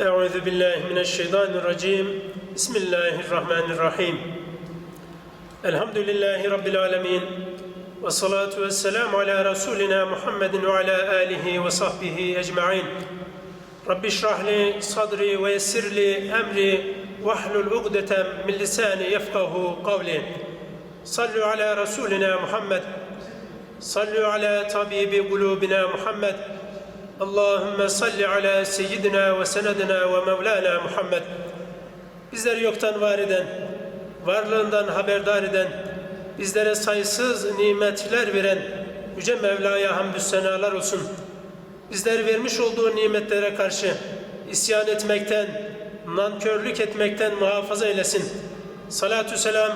أعوذ بالله من الشيطان الرجيم. بسم الله الرحمن الرحيم. الحمد لله رب العالمين والصلاة والسلام على رسولنا محمد وعلى آله وصحبه أجمعين. رب اشرح لي صدري ويسر لي أمري واحلل عقدة من لساني يفقه قولي. صلوا على رسولنا محمد. صلوا على طبيب قلوبنا محمد. Allahümme salli ala seyyidina ve senedina ve mevlana Muhammed. Bizleri yoktan var eden, varlığından haberdar eden, bizlere sayısız nimetler veren Yüce Mevla'ya hamdü senalar olsun. Bizler vermiş olduğu nimetlere karşı isyan etmekten, nankörlük etmekten muhafaza eylesin. Salatü selam,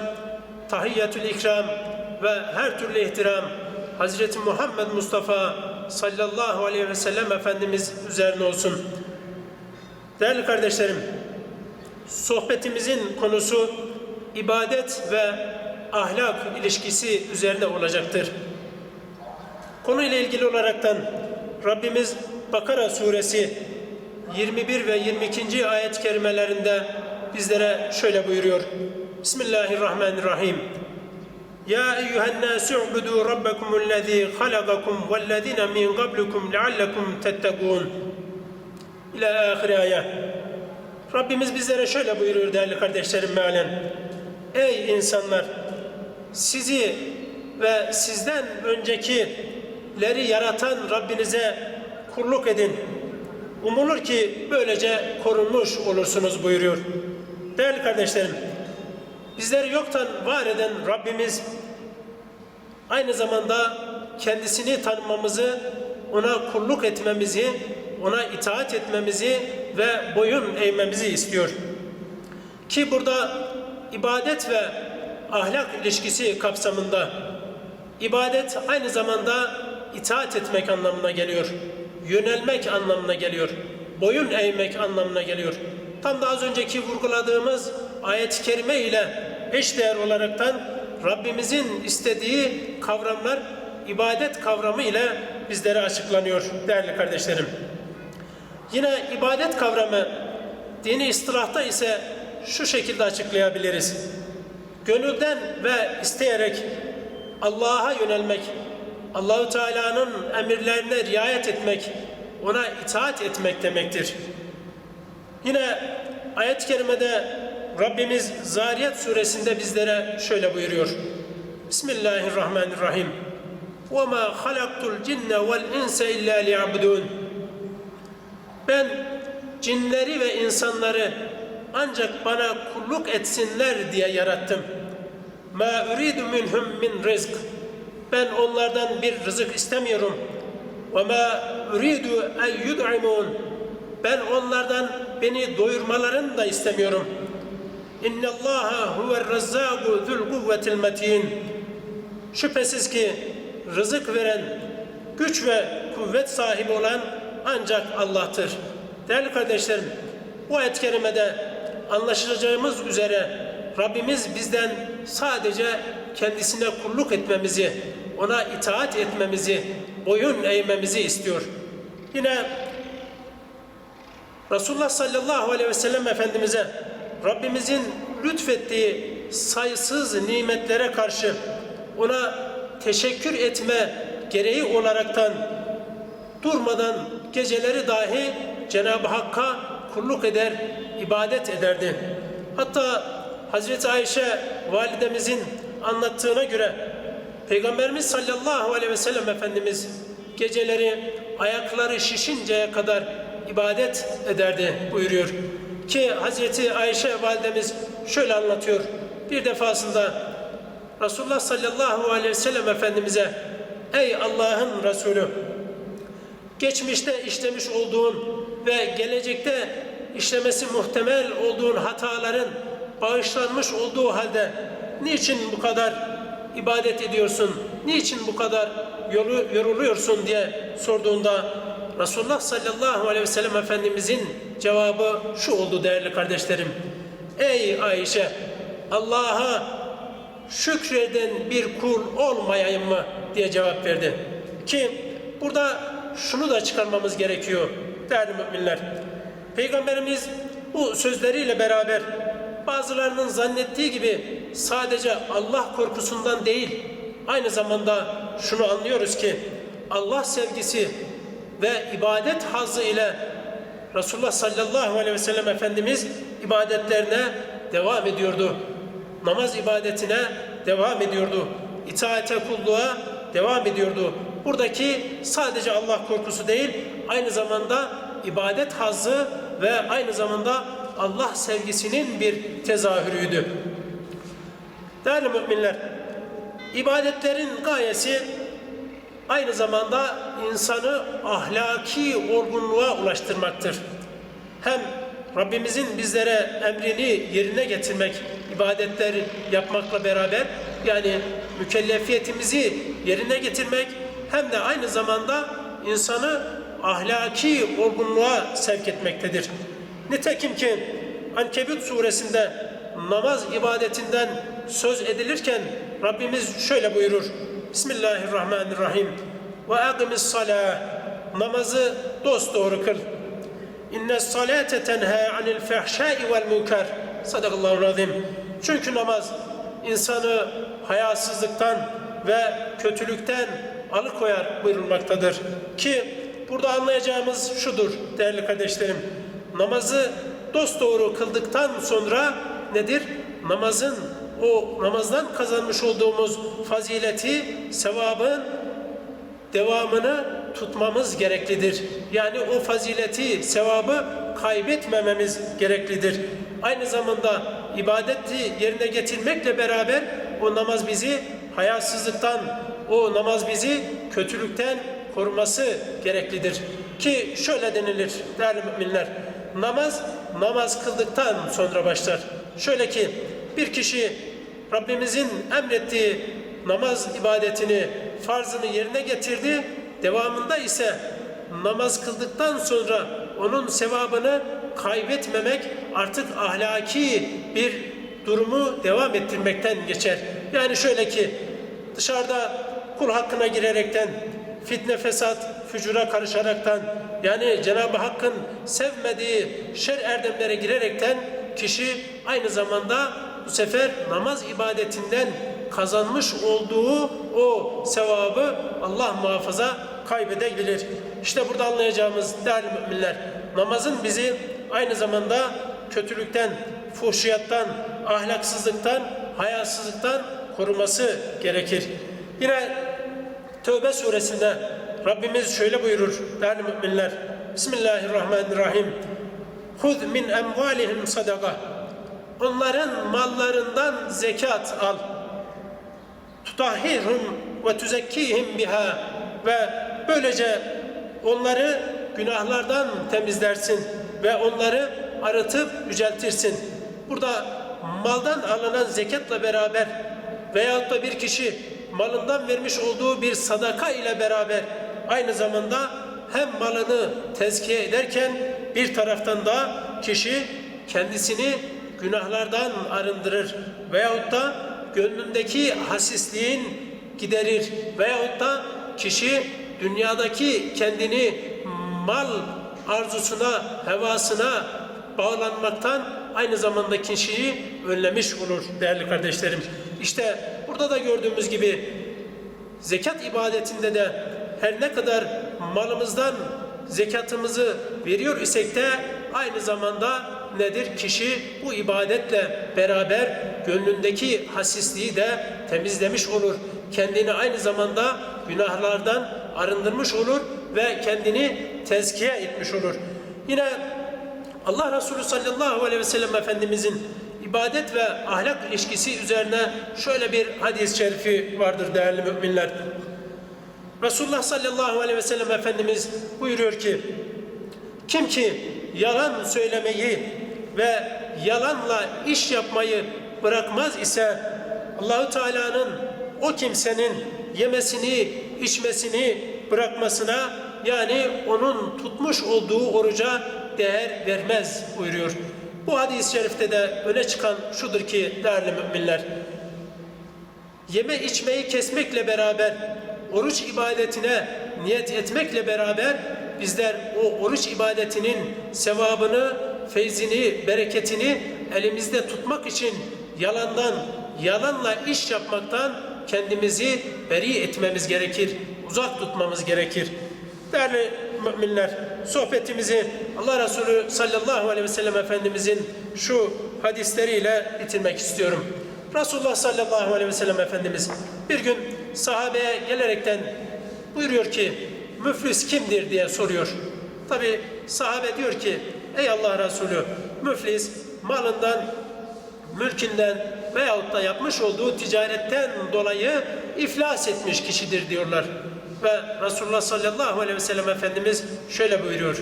tahiyyatül ikram ve her türlü ihtiram Hazreti Muhammed Mustafa sallallahu aleyhi ve sellem Efendimiz üzerine olsun. Değerli kardeşlerim, sohbetimizin konusu ibadet ve ahlak ilişkisi üzerine olacaktır. Konuyla ilgili olaraktan Rabbimiz Bakara suresi 21 ve 22. ayet kerimelerinde bizlere şöyle buyuruyor. Bismillahirrahmanirrahim. يا أيها الناس اعبدوا ربكم الذي خلقكم والذين من قبلكم لعلكم تتقون İlâ ahir ayet. Rabbimiz bizlere şöyle buyuruyor değerli kardeşlerim mealen. Ey insanlar! Sizi ve sizden öncekileri yaratan Rabbinize kulluk edin. Umulur ki böylece korunmuş olursunuz buyuruyor. Değerli kardeşlerim, bizleri yoktan var eden Rabbimiz aynı zamanda kendisini tanımamızı, ona kulluk etmemizi, ona itaat etmemizi ve boyun eğmemizi istiyor. Ki burada ibadet ve ahlak ilişkisi kapsamında ibadet aynı zamanda itaat etmek anlamına geliyor. Yönelmek anlamına geliyor. Boyun eğmek anlamına geliyor. Tam da az önceki vurguladığımız ayet-i kerime ile eşdeğer olaraktan Rabbimizin istediği kavramlar ibadet kavramı ile bizlere açıklanıyor değerli kardeşlerim. Yine ibadet kavramı dini istilahta ise şu şekilde açıklayabiliriz. Gönülden ve isteyerek Allah'a yönelmek, Allahu Teala'nın emirlerine riayet etmek, ona itaat etmek demektir. Yine ayet-i kerimede Rabbimiz Zariyat suresinde bizlere şöyle buyuruyor. Bismillahirrahmanirrahim. وَمَا خَلَقْتُ الْجِنَّ وَالْاِنْسَ اِلَّا لِيَعْبُدُونَ Ben cinleri ve insanları ancak bana kulluk etsinler diye yarattım. مَا اُرِيدُ مِنْهُمْ مِنْ رِزْقٍ Ben onlardan bir rızık istemiyorum. وَمَا اُرِيدُ اَنْ يُدْعِمُونَ Ben onlardan beni doyurmalarını da istemiyorum. İnne Allaha huver razzaku zul kuvvetil metin. Şüphesiz ki rızık veren, güç ve kuvvet sahibi olan ancak Allah'tır. Değerli kardeşlerim, bu ayet kerimede anlaşılacağımız üzere Rabbimiz bizden sadece kendisine kulluk etmemizi, ona itaat etmemizi, boyun eğmemizi istiyor. Yine Resulullah sallallahu aleyhi ve sellem Efendimiz'e Rabbimizin lütfettiği sayısız nimetlere karşı ona teşekkür etme gereği olaraktan durmadan geceleri dahi Cenab-ı Hakk'a kulluk eder, ibadet ederdi. Hatta Hazreti Ayşe validemizin anlattığına göre Peygamberimiz sallallahu aleyhi ve sellem Efendimiz geceleri ayakları şişinceye kadar ibadet ederdi buyuruyor. Ki Hazreti Ayşe validemiz şöyle anlatıyor. Bir defasında Resulullah sallallahu aleyhi ve sellem Efendimiz'e Ey Allah'ın Resulü geçmişte işlemiş olduğun ve gelecekte işlemesi muhtemel olduğun hataların bağışlanmış olduğu halde niçin bu kadar ibadet ediyorsun? Niçin bu kadar yoruluyorsun diye sorduğunda Resulullah sallallahu aleyhi ve sellem Efendimizin cevabı şu oldu değerli kardeşlerim. Ey Ayşe Allah'a şükreden bir kul olmayayım mı diye cevap verdi. Ki burada şunu da çıkarmamız gerekiyor değerli müminler. Peygamberimiz bu sözleriyle beraber bazılarının zannettiği gibi sadece Allah korkusundan değil, aynı zamanda şunu anlıyoruz ki Allah sevgisi ve ibadet hazzı ile Resulullah sallallahu aleyhi ve sellem Efendimiz ibadetlerine devam ediyordu. Namaz ibadetine devam ediyordu. İtaate kulluğa devam ediyordu. Buradaki sadece Allah korkusu değil, aynı zamanda ibadet hazzı ve aynı zamanda Allah sevgisinin bir tezahürüydü. Değerli müminler, ibadetlerin gayesi aynı zamanda insanı ahlaki olgunluğa ulaştırmaktır. Hem Rabbimizin bizlere emrini yerine getirmek, ibadetler yapmakla beraber yani mükellefiyetimizi yerine getirmek hem de aynı zamanda insanı ahlaki olgunluğa sevk etmektedir. Nitekim ki Ankebut suresinde namaz ibadetinden söz edilirken Rabbimiz şöyle buyurur. Bismillahirrahmanirrahim. Ve aqimis salah. Namazı dosdoğru kıl. İnne salate tenha anil fahşai vel münker. Sadakallahu azim. Çünkü namaz insanı hayasızlıktan ve kötülükten alıkoyar buyurulmaktadır. Ki burada anlayacağımız şudur değerli kardeşlerim. Namazı dosdoğru kıldıktan sonra nedir? Namazın o namazdan kazanmış olduğumuz fazileti, sevabın devamını tutmamız gereklidir. Yani o fazileti, sevabı kaybetmememiz gereklidir. Aynı zamanda ibadeti yerine getirmekle beraber o namaz bizi hayasızlıktan, o namaz bizi kötülükten koruması gereklidir. Ki şöyle denilir değerli müminler, namaz namaz kıldıktan sonra başlar. Şöyle ki bir kişi Rabbimizin emrettiği namaz ibadetini, farzını yerine getirdi. Devamında ise namaz kıldıktan sonra onun sevabını kaybetmemek artık ahlaki bir durumu devam ettirmekten geçer. Yani şöyle ki dışarıda kul hakkına girerekten, fitne fesat, fücura karışaraktan yani Cenab-ı Hakk'ın sevmediği şer erdemlere girerekten kişi aynı zamanda bu sefer namaz ibadetinden kazanmış olduğu o sevabı Allah muhafaza kaybedebilir. İşte burada anlayacağımız değerli müminler, namazın bizi aynı zamanda kötülükten, fuhşiyattan, ahlaksızlıktan, hayasızlıktan koruması gerekir. Yine Tövbe suresinde Rabbimiz şöyle buyurur değerli müminler. Bismillahirrahmanirrahim. Hud min emvalihim sadaka. Onların mallarından zekat al. Tutahhirhum ve tuzekkihim biha ve böylece onları günahlardan temizlersin ve onları arıtıp yüceltirsin. Burada maldan alınan zekatla beraber veyahut da bir kişi malından vermiş olduğu bir sadaka ile beraber aynı zamanda hem malını tezkiye ederken bir taraftan da kişi kendisini günahlardan arındırır veyahut da gönlündeki hasisliğin giderir veyahut da kişi dünyadaki kendini mal arzusuna, hevasına bağlanmaktan aynı zamanda kişiyi önlemiş olur değerli kardeşlerim. İşte burada da gördüğümüz gibi zekat ibadetinde de her ne kadar malımızdan zekatımızı veriyor isek de aynı zamanda nedir? Kişi bu ibadetle beraber gönlündeki hasisliği de temizlemiş olur. Kendini aynı zamanda günahlardan arındırmış olur ve kendini tezkiye etmiş olur. Yine Allah Resulü sallallahu aleyhi ve sellem Efendimizin ibadet ve ahlak ilişkisi üzerine şöyle bir hadis-i şerifi vardır değerli müminler. Resulullah sallallahu aleyhi ve sellem Efendimiz buyuruyor ki kim ki yalan söylemeyi ve yalanla iş yapmayı bırakmaz ise Allahu Teala'nın o kimsenin yemesini, içmesini bırakmasına yani onun tutmuş olduğu oruca değer vermez buyuruyor. Bu hadis-i şerifte de öne çıkan şudur ki değerli müminler, yeme içmeyi kesmekle beraber, oruç ibadetine niyet etmekle beraber bizler o oruç ibadetinin sevabını, feyzini, bereketini elimizde tutmak için yalandan, yalanla iş yapmaktan kendimizi beri etmemiz gerekir, uzak tutmamız gerekir. Değerli müminler, sohbetimizi Allah Resulü sallallahu aleyhi ve sellem Efendimizin şu hadisleriyle bitirmek istiyorum. Resulullah sallallahu aleyhi ve sellem Efendimiz bir gün sahabeye gelerekten buyuruyor ki müflis kimdir diye soruyor. Tabi sahabe diyor ki ey Allah Resulü müflis malından mülkünden veyahut da yapmış olduğu ticaretten dolayı iflas etmiş kişidir diyorlar. Ve Resulullah sallallahu aleyhi ve sellem Efendimiz şöyle buyuruyor.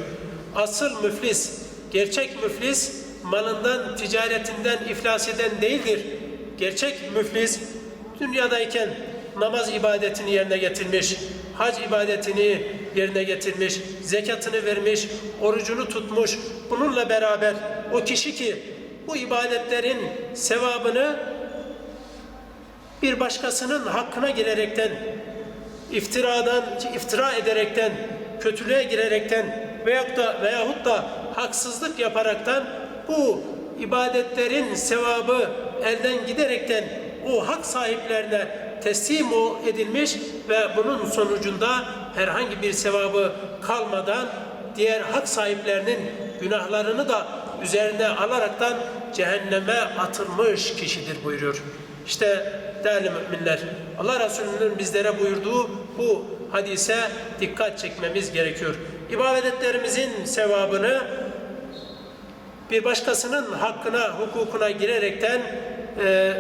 Asıl müflis, gerçek müflis malından, ticaretinden iflas eden değildir. Gerçek müflis dünyadayken namaz ibadetini yerine getirmiş, hac ibadetini yerine getirmiş, zekatını vermiş, orucunu tutmuş. Bununla beraber o kişi ki bu ibadetlerin sevabını bir başkasının hakkına girerekten, iftiradan, iftira ederekten, kötülüğe girerekten veyahut da, veyahut da haksızlık yaparaktan bu ibadetlerin sevabı elden giderekten o hak sahiplerine teslim edilmiş ve bunun sonucunda herhangi bir sevabı kalmadan diğer hak sahiplerinin günahlarını da üzerine alaraktan cehenneme atılmış kişidir buyuruyor. İşte değerli müminler Allah Resulü'nün bizlere buyurduğu bu hadise dikkat çekmemiz gerekiyor. İbadetlerimizin sevabını bir başkasının hakkına, hukukuna girerekten e,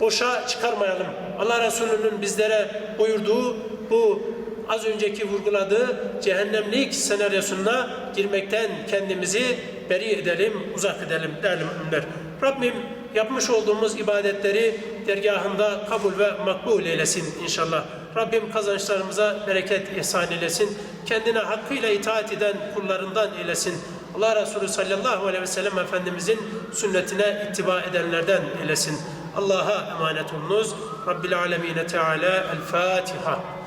boşa çıkarmayalım. Allah Resulü'nün bizlere buyurduğu bu az önceki vurguladığı cehennemlik senaryosuna girmekten kendimizi beri edelim, uzak edelim değerli müminler. Rabbim yapmış olduğumuz ibadetleri dergahında kabul ve makbul eylesin inşallah. Rabbim kazançlarımıza bereket ihsan eylesin. Kendine hakkıyla itaat eden kullarından eylesin. Allah Resulü sallallahu aleyhi ve sellem Efendimizin sünnetine ittiba edenlerden eylesin. Allah'a emanet olunuz. Rabbil alemine Teala El Fatiha.